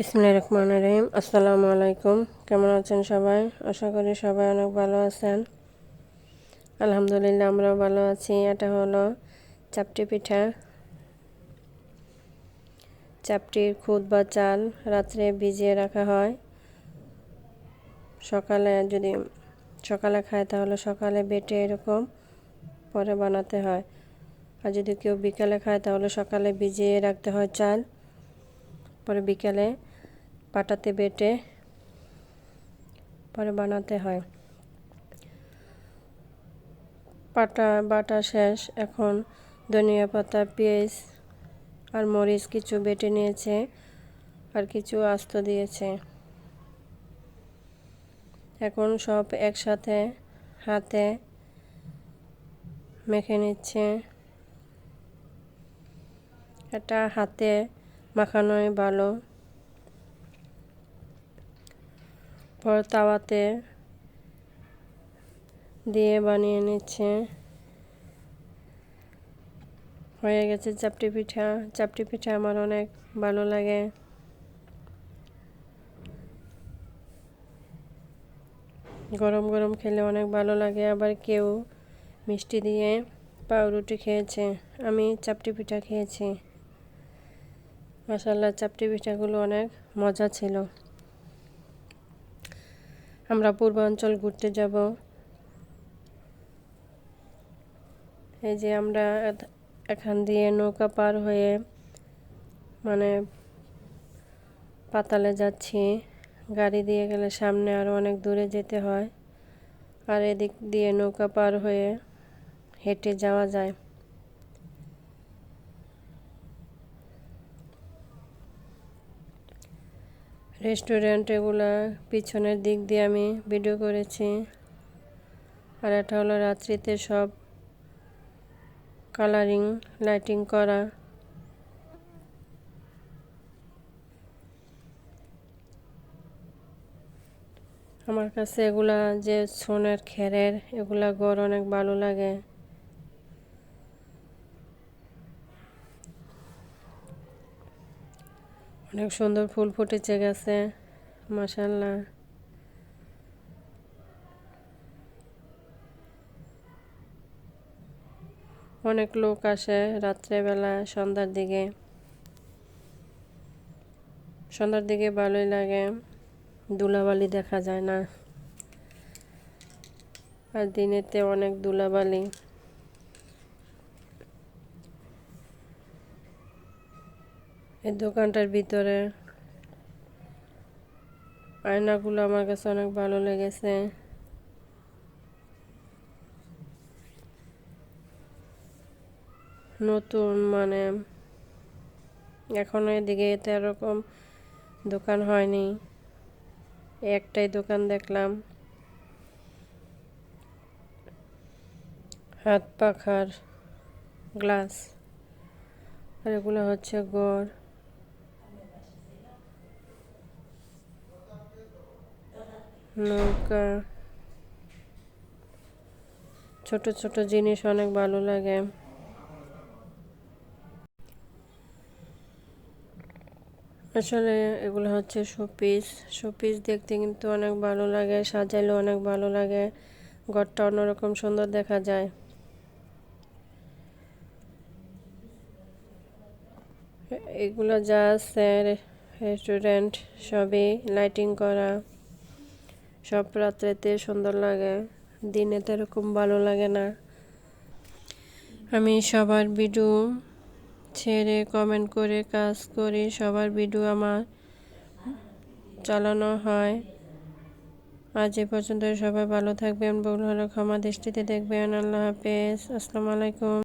বিসমুল্লাহ রহমান রহিম। আসসালামু আলাইকুম। কেমন আছেন সবাই? আশা করি সবাই অনেক ভালো আছেন। আলহামদুলিল্লাহ, আমরাও ভালো আছি। এটা হলো চাপটি পিঠা। চাপটির খুদ বা চাল রাত্রে ভিজিয়ে রাখা হয়। সকালে যদি সকালে খায়, তাহলে সকালে বেটে এরকম পরে বানাতে হয়। আর যদি কেউ বিকালে খায়, তাহলে সকালে ভিজিয়ে রাখতে হয় চাল। পরে বিকালে পাটাতে বেটে পরে বানাতে হয়। পাটা, বাটা শেষ। এখন ধনিয়া পাতা, পেঁয়াজ আর মরিচ কিছু বেটে নিয়েছে আর কিছু আস্ত দিয়েছে। এখন সব একসাথে হাতে মেখে নিচ্ছে। এটা হাতে মাখানোই ভালো। পর তাওয়াতে দিয়ে বানিয়ে নিচ্ছে। হয়ে গেছে চাপটি পিঠা। চাপটি পিঠা আমার অনেক ভালো লাগে। গরম গরম খেলে অনেক ভালো লাগে। আবার কেউ মিষ্টি দিয়ে পাউরুটি খেয়েছে। আমি চাপটি পিঠা খেয়েছি। মাসাল্লাহ চাপটি পিঠাগুলো অনেক মজা ছিল। আমরা পূর্বাঞ্চল ঘুরতে যাব। এই যে আমরা এখান দিয়ে নৌকা পার হয়ে মানে পাতালে যাচ্ছি। গাড়ি দিয়ে গেলে সামনে আরও অনেক দূরে যেতে হয়। আর এদিক দিয়ে নৌকা পার হয়ে হেঁটে যাওয়া যায়। রেস্টুরেন্ট এগুলা পিছনের দিক দিয়ে আমি ভিডিও করেছি। আর এটা হলো রাত্রিতে সব কালারিং লাইটিং করা। আমার কাছে এগুলা যে সোনের খেরের, এগুলা গড় অনেক ভালো লাগে। অনেক সুন্দর ফুল ফুটেছে গেছে মাসাল্লাহ অনেক লোক আসে রাত্রেবেলা, সন্ধ্যার দিকে। সন্ধ্যার দিকে ভালোই লাগে দুলাবালি দেখা যায় না। আর দিনেতে অনেক দুলাবালি এই দোকানটার ভিতরে। আয়নাগুলো আমার কাছে অনেক ভালো লেগেছে। নতুন মানে এখনও এদিকে এতে এরকম দোকান হয়নি। একটাই দোকান দেখলাম। হাত পাখার গ্লাস। আর এগুলো হচ্ছে গড়। নৌকা। ছোট ছোট জিনিস অনেক ভালো লাগে। আসলে এগুলো হচ্ছে শোপিস। শোপিস দেখতে কিন্তু অনেক ভালো লাগে সাজাইলে অনেক ভালো লাগে। ঘরটা অন্যরকম সুন্দর দেখা যায়। এগুলো যা আছে রেস্টুরেন্ট, সবই লাইটিং করা। সব রাত্রেতে সুন্দর লাগে, দিনে তো এরকম ভালো লাগে না। আমি সবার ভিডিও ছেড়ে কমেন্ট করে, কাজ করি সবার ভিডিও আমার চালানো হয়। আজ এ পর্যন্ত সবাই ভালো থাকবেন হলে ক্ষমা দৃষ্টিতে দেখবেন। আল্লাহ হাফেজ। আসসালামু আলাইকুম।